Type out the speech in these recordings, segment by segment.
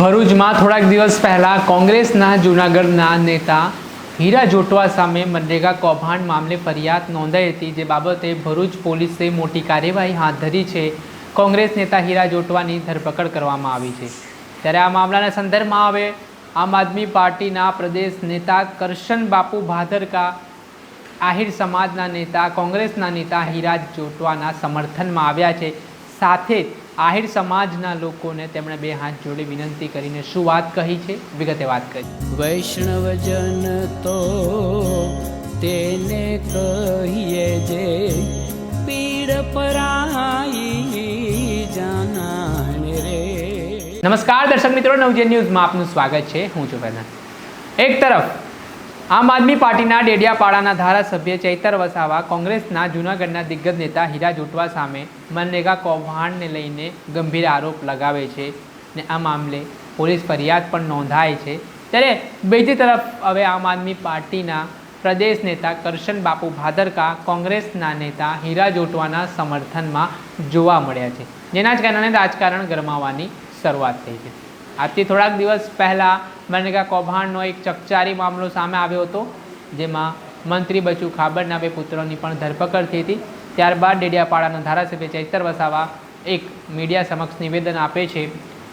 ભરૂચમાં થોડાક દિવસ પહેલાં કોંગ્રેસના જૂનાગઢના નેતા હીરા જોટવા સામે મનરેગા કૌભાંડ મામલે ફરિયાદ નોંધાઈ હતી, જે બાબતે ભરૂચ પોલીસે મોટી કાર્યવાહી હાથ ધરી છે. કોંગ્રેસ નેતા હીરા જોટવાની ધરપકડ કરવામાં આવી છે. ત્યારે આ મામલાના સંદર્ભમાં હવે આમ આદમી પાર્ટીના પ્રદેશ નેતા કરશન બાપુ ભાદરકા, આહિર સમાજના નેતા, કોંગ્રેસના નેતા હીરા જોટવાના સમર્થનમાં આવ્યા છે. સાથે જ આહિર સમાજના લોકોને તેમણે બે હાથ જોડી વિનંતી કરીને શું વાત કહી છે? વિગતે વાત કરી. વૈષ્ણવજન તો તેને કહીએ જે પીડ પરાઈ જાનાને રે. નમસ્કાર દર્શક મિત્રો નવજે ન્યૂઝમાં આપનું સ્વાગત છે. હું છું એક તરફ આમ આદમી પાર્ટીના ડેડિયાપાડાના ધારાસભ્ય ચૈતર વસાવા, કોંગ્રેસના જૂનાગઢના દિગ્ગજ નેતા હીરા જોટવા સામે મનરેગા કૌભાંડને લઈને ગંભીર આરોપ લગાવે છે ને આ મામલે પોલીસ ફરિયાદ પણ નોંધાય છે. ત્યારે બીજી તરફ હવે આમ આદમી પાર્ટીના પ્રદેશ નેતા કરશન બાપુ ભાદરકા કોંગ્રેસના નેતા હીરા જોટવાના સમર્થનમાં જોવા મળ્યા છે. જેના જ કારણે રાજકારણ ગરમાવાની શરૂઆત થઈ છે. આજથી થોડાક દિવસ પહેલાં મનરેગા કૌભાંડનો એક ચકચારી મામલો સામે આવ્યો હતો, જેમાં મંત્રી બચુ ખાબડના બે પુત્રોની પણ ધરપકડ થઈ હતી. ત્યારબાદ ડેડિયાપાડાના ધારાસભ્ય ચૈતર વસાવા એક મીડિયા સમક્ષ નિવેદન આપે છે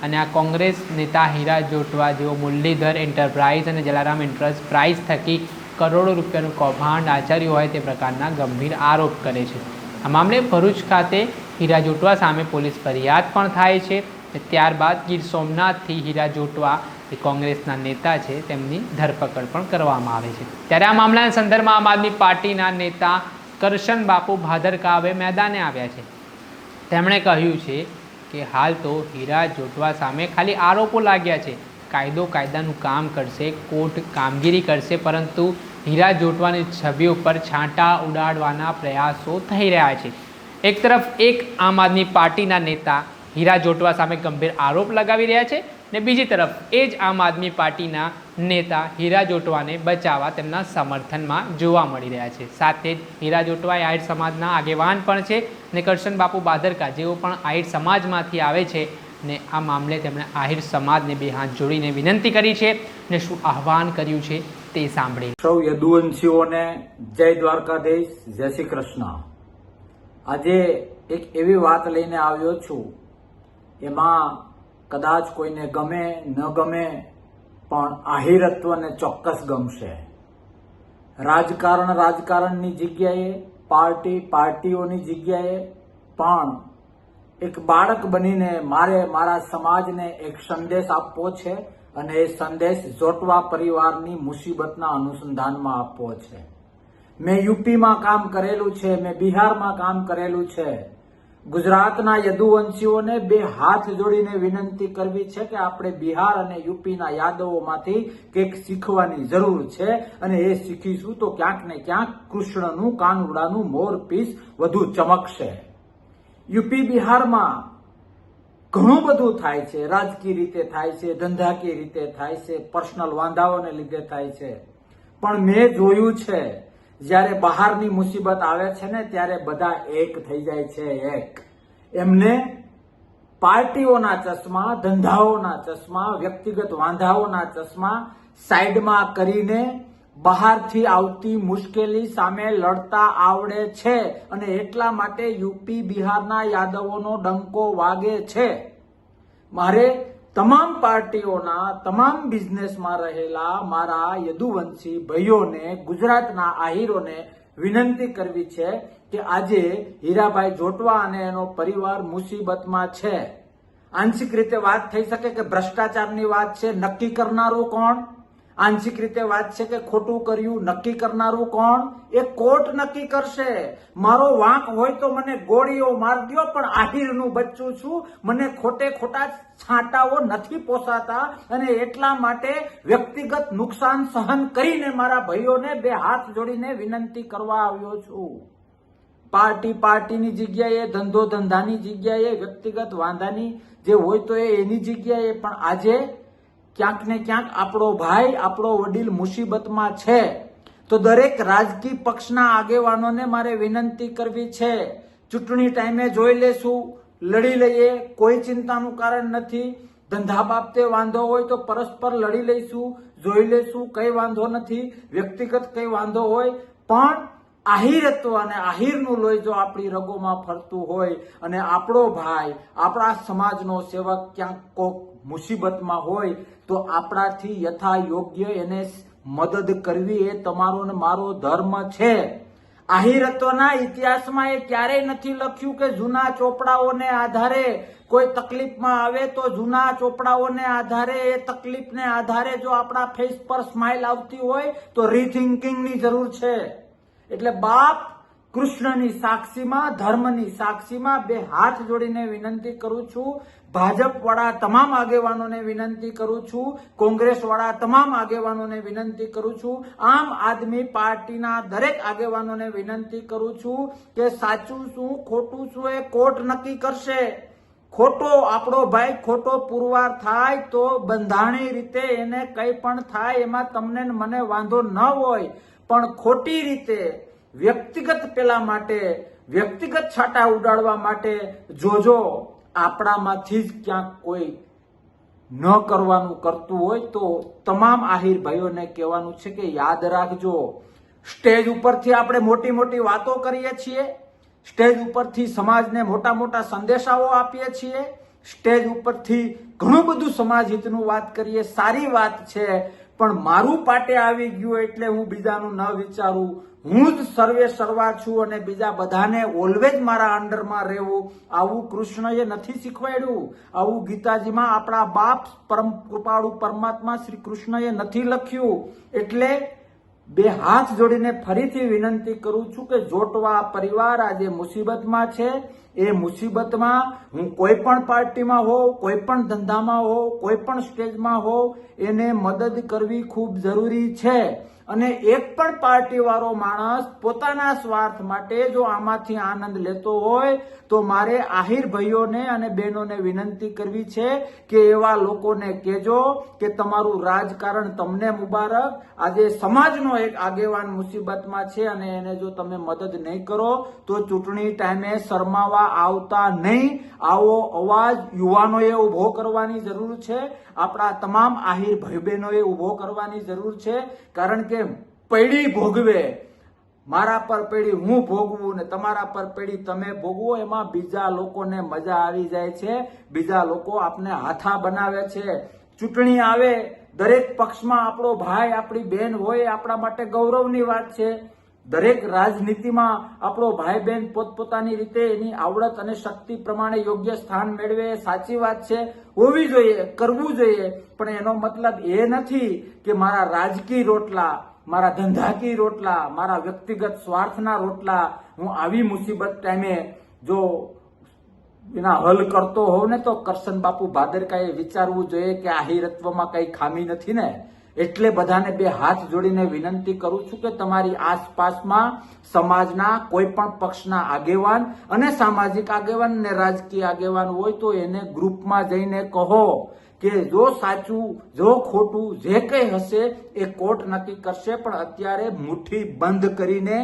અને આ કોંગ્રેસ નેતા હીરા જોટવા જેઓ મુરલીધર એન્ટરપ્રાઇઝ અને જલારામ એન્ટરપ્રાઇઝ થકી કરોડો રૂપિયાનું કૌભાંડ આચર્યું હોય તે પ્રકારના ગંભીર આરોપ કરે છે. આ મામલે ભરૂચ ખાતે હીરા જોટવા સામે પોલીસ ફરિયાદ પણ થાય છે. ત્યારબાદ ગીર સોમનાથથી હીરા જોટવા જે કોંગ્રેસના નેતા છે, તેમની ધરપકડ પણ કરવામાં આવે છે. ત્યારે આ મામલાના સંદર્ભમાં આમ આદમી પાર્ટીના નેતા કરશન બાપુ ભાદરકા હવે મેદાને આવ્યા છે. તેમણે કહ્યું છે કે હાલ તો હીરા જોટવા સામે ખાલી આરોપો લાગ્યા છે. કાયદો કાયદાનું કામ કરશે, કોર્ટ કામગીરી કરશે, પરંતુ હીરા જોટવાની છબી ઉપર છાંટા ઉડાડવાના પ્રયાસો થઈ રહ્યા છે. એક તરફ એક આમ આદમી પાર્ટીના નેતા હીરા જોટવા સામે ગંભીર આરોપ લગાવી રહ્યા છે ને બીજી તરફ, એ જ આમ આદમી પાર્ટીના નેતા હીરા જોટવાને બચાવવા તેમના સમર્થનમાં જોવા મળી રહ્યા છે. સાથે જ હીરા જોટવા આહિર સમાજના આગેવાન પણ છે ને કરશન બાપુ બાદરકા જેઓ પણ આહિર સમાજમાંથી આવે છે ને આ મામલે તેમણે આહિર સમાજને બે હાથ જોડીને વિનંતી કરી છે ને શું આહવાન કર્યું છે તે સાંભળી સૌ યદુવંશીઓને જય દ્વારકાધીશ, જય શ્રી કૃષ્ણ. આજે એક એવી વાત લઈને આવ્યો છું. એમાં કદાચ કોઈને ગમે, ન ગમે, પણ આહિરત્વને ચોક્કસ ગમશે. રાજકારણ રાજકારણની જગ્યાએ, પાર્ટી પાર્ટીઓની જગ્યાએ, પણ એક બાળક બનીને મારે મારા સમાજને એક સંદેશ આપવો છે અને એ સંદેશ જોટવા પરિવારની મુસીબતના અનુસંધાનમાં આપવો છે. મેં યુપીમાં કામ કરેલું છે, મેં બિહારમાં કામ કરેલું છે. ગુજરાતના યદુવંશીઓને બે હાથ જોડીને વિનંતી કરવી છે કે આપણે બિહાર અને યુપીના યાદવોમાંથી કંઈક શીખવાની જરૂર છે અને એ શીખીશું તો ક્યાંક ને ક્યાંક કૃષ્ણનું, કાનુડાનું મોરપીસ વધુ ચમકશે. યુપી બિહારમાં ઘણું બધું થાય છે. રાજકીય રીતે થાય છે, ધંધાકીય રીતે થાય છે, પર્સનલ વાંધાઓને લીધે થાય છે. પણ મેં જોયું છે જ્યારે બહારની મુસીબત આવે છે ને, ત્યારે બધા એક થઈ જાય છે, એક. એમને પાર્ટીઓના ચશ્મા, ધંધાઓના ચશ્મા, વ્યક્તિગત વાંધાઓના ચશ્મા સાઈડમાં કરીને બહારથી આવતી મુશ્કેલી સામે લડતા આવડે છે અને એટલા માટે યુપી બિહારના યાદવોનો ડંકો વાગે છે. મારે તમામ પાર્ટીઓના, તમામ બિઝનેસમાં રહેલા મારા યદુવંશી ભાઈઓને, ગુજરાતના આહીરોને વિનંતી કરવી છે કે આજે હીરાભાઈ જોટવા અને એનો પરિવાર મુસીબતમાં છે. આંશિક રીતે વાત થઈ શકે કે ભ્રષ્ટાચારની વાત છે? નક્કી કરનારું કોણ? આંશિક રીતે વાત છે કે ખોટું કર્યું, નક્કી કરનારું કોણ? એ કોર્ટ નક્કી કરશે. મારો વાંક હોય તો મને ગોળીઓ માર દ્યો, પણ આહિરનું બચ્ચું છું. મને ખોટે ખોટા છાંટાઓ નથી પોસાતા, અને એટલા માટે વ્યક્તિગત નુકસાન સહન કરીને મારા ભાઈઓને બે હાથ જોડીને વિનંતી કરવા આવ્યો છું. પાર્ટી પાર્ટીની જગ્યાએ, ધંધો ધંધાની જગ્યાએ, વ્યક્તિગત વાંધાની જે હોય તો એની જગ્યાએ, પણ આજે ક્યાંક ને ક્યાંક આપણો ભાઈ, આપણો વડીલ મુસીબતમાં છે. તો દરેક રાજકીય પક્ષના આગેવાનોને મારે વિનંતી કરવી છે, ચૂંટણી ટાઈમે જોઈ લેશું, લડી લઈએ, કોઈ ચિંતાનું કારણ નથી. ધંધા બાબતે વાંધો હોય તો પરસ્પર લડી લઈશું, જોઈ લઈશું કઈ વાંધો નથી, વ્યક્તિગત કઈ વાંધો હોય, પણ આહિરત્વ અને આહિરનું લોહી જો આપણી રગોમાં ફરતું હોય અને આપણો ભાઈ, આપણા સમાજનો સેવક ક્યાંક કોક મુસીબતમાં હોય તો આપણાથી યથા યોગ્ય એને મદદ કરવી એ તમારો ને મારો ધર્મ છે. આહિરતોના ઇતિહાસમાં એ ક્યારેય નથી લખ્યું કે જૂના ચોપડાઓને આધારે કોઈ તકલીફમાં આવે તો જૂના ચોપડાઓને આધારે, એ તકલીફને આધારે જો આપણા ફેસ પર સ્માઇલ આવતી હોય તો રીથિંકિંગની જરૂર છે. એટલે બાપ કૃષ્ણની સાક્ષીમાં, ધર્મની સાક્ષીમાં બે હાથ જોડીને વિનંતી કરું છું. ભાજપ વાળા તમામ આગેવાનોને વિનંતી કરું છું. કોંગ્રેસ વાળા તમામ આગેવાનોને વિનંતી કરું છું. આમ આદમી પાર્ટીના દરેક આગેવાનોને વિનંતી કરું છું કે સાચું શું, ખોટું શું એ કોર્ટ નક્કી કરશે. ખોટો આપણો ભાઈ, ખોટો પુરવાર થાય તો બંધાણી રીતે એને કંઈ પણ થાય એમાં તમને મને વાંધો ન હોય. પણ ખોટી રીતે વ્યક્તિગત પેલા માટે, વ્યક્તિગત છાટા ઉડાડવા માટે જોજો, આપણામાંથી જ ક્યાંક કોઈ ન કરવાનું કરતું હોય તો તમામ આહિર ભાઈઓને કહેવાનું છે કે યાદ રાખજો. સ્ટેજ ઉપરથી આપણે મોટી મોટી વાતો કરીએ છીએ. સ્ટેજ ઉપરથી સમાજને મોટા મોટા સંદેશાઓ આપીએ છીએ. સ્ટેજ ઉપરથી ઘણું બધું સમાજ હિતનું વાત કરીએ. સારી વાત છે. પણ મારું પાટે આવી ગયું એટલે હું બીજાનું ન વિચારું. હું જ સર્વે સર્વા છું અને બીજા બધાને ઓલવેજ મારા અંડરમાં રહેવું. આવું કૃષ્ણએ નથી શીખવાડ્યું. આવું ગીતાજીમાં આપણા બાપ પરમ કૃપાળુ પરમાત્મા શ્રી કૃષ્ણએ નથી લખ્યું. એટલે બે હાથ જોડીને ફરીથી વિનંતી કરું છું કે જોટવા પરિવાર આજે મુસીબતમાં છે. એ મુસીબતમાં હું કોઈ પણ પાર્ટીમાં હોઉં, કોઈ પણ ધંધામાં હોઉં, કોઈ પણ સ્ટેજમાં હોઉં, એને મદદ કરવી ખૂબ જરૂરી છે. અને એક પણ પાર્ટી વાળો માણસ પોતાના સ્વાર્થ માટે જો આમાંથી આનંદ લેતો હોય, તો મારે આહિર ભાઈઓને અને બહેનોને વિનંતી કરવી છે કે એવા લોકોને કહેજો કે તમારું રાજકારણ તમને મુબારક. આજે સમાજનો એક આગેવાન મુસીબતમાં છે અને એને જો તમે મદદ નહીં કરો, તો ચૂંટણી ટાઈમે શરમાવા આવતા નહીં. આવો અવાજ યુવાનોએ ઊભો કરવાની જરૂર છે. આપણા તમામ આહિર ભાઈ બહેનોએ ઊભો કરવાની જરૂર છે. કારણ કે પૈડી ભોગવે. મારા પર પેઢી હું ભોગવું ને તમારા પર પેઢી તમે ભોગવો, એમાં બીજા લોકોને મજા આવી જાય છે. બીજા લોકો આપને હાથા બનાવે છે. ચૂંટણી આવે, દરેક પક્ષમાં આપણો ભાઈ, આપણી બેન હોય, આપણા માટે ગૌરવની વાત છે. દરેક રાજનીતિમાં આપણો ભાઈ બહેન પોતપોતાની રીતે એની આવડત અને શક્તિ પ્રમાણે યોગ્ય સ્થાન મેળવે, સાચી વાત છે, હોવી જોઈએ, કરવું જોઈએ, પણ એનો મતલબ એ નથી કે મારા રાજકીય રોટલા, મારા ધંધાકીય રોટલા, મારા વ્યક્તિગત સ્વાર્થના રોટલા હું આવી મુસીબત ટાઈમે જો એના હલ કરતો હોવ ને તો કરશન બાપુ ભાદરકાએ વિચારવું જોઈએ કે આહિરત્વમાં કઈ ખામી નથી ને? એટલે બધાને બે હાથ જોડીને વિનંતી કરું છું કે તમારી આસપાસમાં સમાજના કોઈ પણ પક્ષના આગેવાન અને સામાજિક આગેવાન અને રાજકીય આગેવાન હોય તો એને ગ્રુપમાં જઈને કહો. કે જો સાચું, જો ખોટું, જે કંઈ હશે એ કોર્ટ નક્કી કરશે, પણ અત્યારે મુઠ્ઠી બંધ કરીને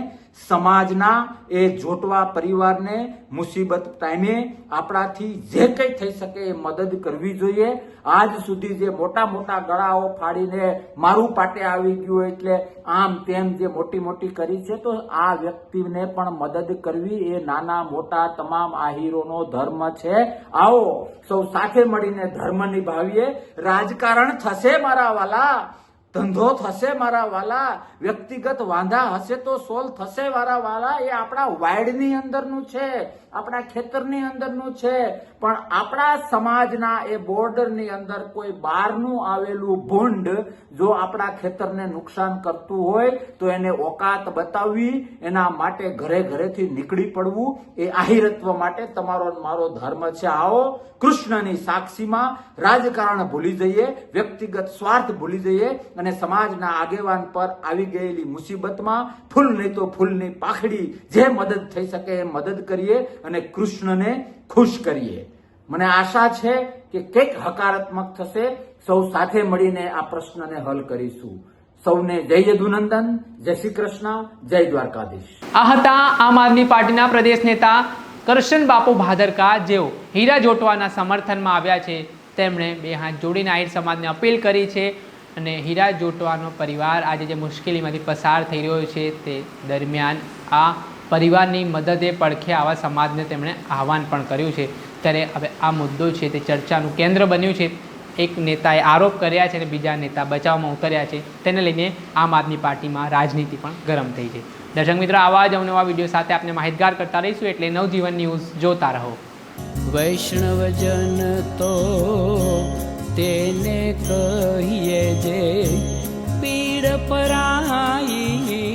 સમાજના એ જોટવા પરિવારને મુસીબત ટાઈમે આપણાથી જે કંઈ થઈ શકે એ મદદ કરવી જોઈએ. આજ સુધી જે મોટા મોટા ગળાઓ ફાડીને મારું પાટે આવી ગયું એટલે આમ તેમ જે મોટી મોટી કરી છે, તો આ વ્યક્તિને પણ મદદ કરવી એ નાના મોટા તમામ આહીરોનો ધર્મ છે. આવો, સૌ સાથે મળીને ધર્મ નિભાવીએ રાજકારણ થશે મારા વાલા. ધંધો થશે મારા વાલા. વ્યક્તિગત વાંધા હશે તો સોલ્વ થશે મારા વાલા. એ આપણા વાઇડની અંદરનું છે. આપણા ખેતરની અંદરનું છે, પણ આપણા સમાજના એ બોર્ડરની અંદર કોઈ બહારનું આવેલું ભૂંડ જો આપણા ખેતરને નુકસાન કરતું હોય, તો એને ઓકાત બતાવવી, એના માટે ઘરે ઘરેથી નીકળી પડવું, એ આહિરત્વ માટે તમારો મારો ધર્મ છે. આવો, કૃષ્ણની સાક્ષીમાં રાજકારણ ભૂલી જઈએ, વ્યક્તિગત સ્વાર્થ ભૂલી જઈએ અને સમાજના આગેવાન પર આવી ગયેલી મુસીબતમાં ફૂલ નહીં તો ફૂલની પાખડી જે મદદ થઈ શકે એ મદદ કરીએ. અને કૃષ્ણને ખુશ કરીએ. મને આશા છે કે કંઈક હકારાત્મક થશે. સૌ સાથે મળીને આ પ્રશ્નને હલ કરીશું. સૌને જય યદુનંદન, જય શ્રી કૃષ્ણ, જય દ્વારકાધીશ. આ હતા આમ આદમી પાર્ટીના પ્રદેશ નેતા કરશન બાપુ ભાદરકા. જેઓ હીરા જોટવાના સમર્થનમાં આવ્યા છે. તેમણે બે હાથ જોડીને આહિર સમાજને અપીલ કરી છે અને હીરા જોટવાનો પરિવાર આજે જે મુશ્કેલીમાંથી પસાર થઈ રહ્યો છે તે દરમિયાન આ પરિવારની મદદે પડખે આવા સમાજને તેમણે આહવાન પણ કર્યું છે. ત્યારે હવે આ મુદ્દો છે તે ચર્ચાનું કેન્દ્ર બન્યું છે. એક નેતાએ આરોપ કર્યા છે અને બીજા નેતા બચાવમાં ઉતર્યા છે. તેને લઈને આમ આદમી પાર્ટીમાં રાજનીતિ પણ ગરમ થઈ છે. દર્શક મિત્ર, આવા જ અવનવા વીડિયો સાથે આપણે માહિતગાર કરતા રહીશું એટલે નવજીવન ન્યૂઝ જોતા રહો. વૈષ્ણવજન તો તેને કહીએ જે પીડ પરાઈ